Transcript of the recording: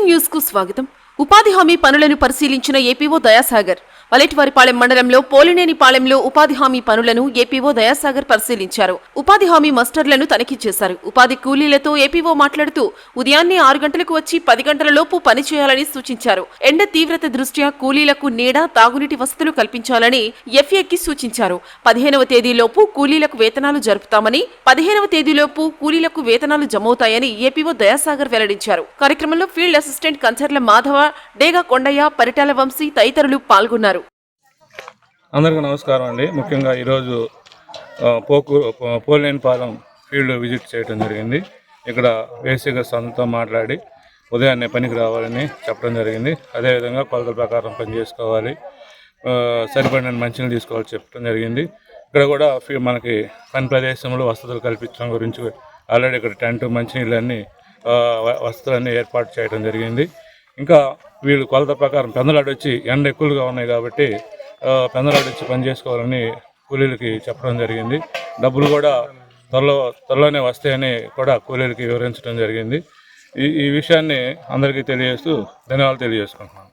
SN న్యూస్కు స్వాగతం. ఉపాధి హామీ పనులను పరిశీలించిన ఏపీఓ దయాసాగర్. వలెటివారిపాలెం మండలంలో పోలినేనిపాలెంలో ఉపాధి హామీ పనులను ఏపీఓ దయాసాగర్ పరిశీలించారు. ఉపాధి హామీ మస్టర్లను తనిఖీ చేశారు. ఉపాధి కూలీలతో ఏపీఓ మాట్లాడుతూ ఉదయాన్నే ఆరు గంటలకు వచ్చి పది గంటలలోపు పని చేయాలని సూచించారు. ఎండ తీవ్రత దృష్ట్యా కూలీలకు నీడ తాగునీటి వసతులు కల్పించాలని ఎఫ్ఏకి సూచించారు. పదిహేనవ తేదీలోపు కూలీలకు వేతనాలు జరుపుతామని పదిహేనవ తేదీలోపు కూలీలకు వేతనాలు జమవుతాయని ఏపీఓ దయాసాగర్ వెల్లడించారు. కార్యక్రమంలో ఫీల్డ్ అసిస్టెంట్ కంచర్ల మాధవ డేగా కొండయ్య పరిటాల వంశీ తదితరులు పాల్గొన్నారు. అందరికీ నమస్కారం అండి. ముఖ్యంగా ఈరోజు పోకు పోలేని పాలెం ఫీల్డ్ విజిట్ చేయడం జరిగింది. ఇక్కడ వేసిక సంతో మాట్లాడి ఉదయాన్నే పనికి రావాలని చెప్పడం జరిగింది. అదేవిధంగా కొలతల ప్రకారం పని చేసుకోవాలి. సరిపడిన మంచిని తీసుకోవాలి చెప్పడం జరిగింది. ఇక్కడ కూడా ఫీ- మనకి పని ప్రదేశంలో వసతులు కల్పించడం గురించి ఆల్రెడీ ఇక్కడ టెంట్ మంచినీళ్ళు అన్నీ వ- వసతులన్నీ ఏర్పాటు చేయడం జరిగింది. ఇంకా వీళ్ళు కొలత ప్రకారం పెందలాడు వచ్చి ఎండ ఎక్కువగా ఉన్నాయి కాబట్టి ఆ, పెందలాడు వచ్చి పని చేసుకోవాలని కూలీలకి చెప్పడం జరిగింది. డబ్బులు కూడా త్వరలో త్వరలోనే వస్తాయని కూడా కూలీలకి వివరించడం జరిగింది. ఈ ఈ విషయాన్ని అందరికీ తెలియజేస్తూ ధన్యవాదాలు తెలియజేసుకుంటున్నాను.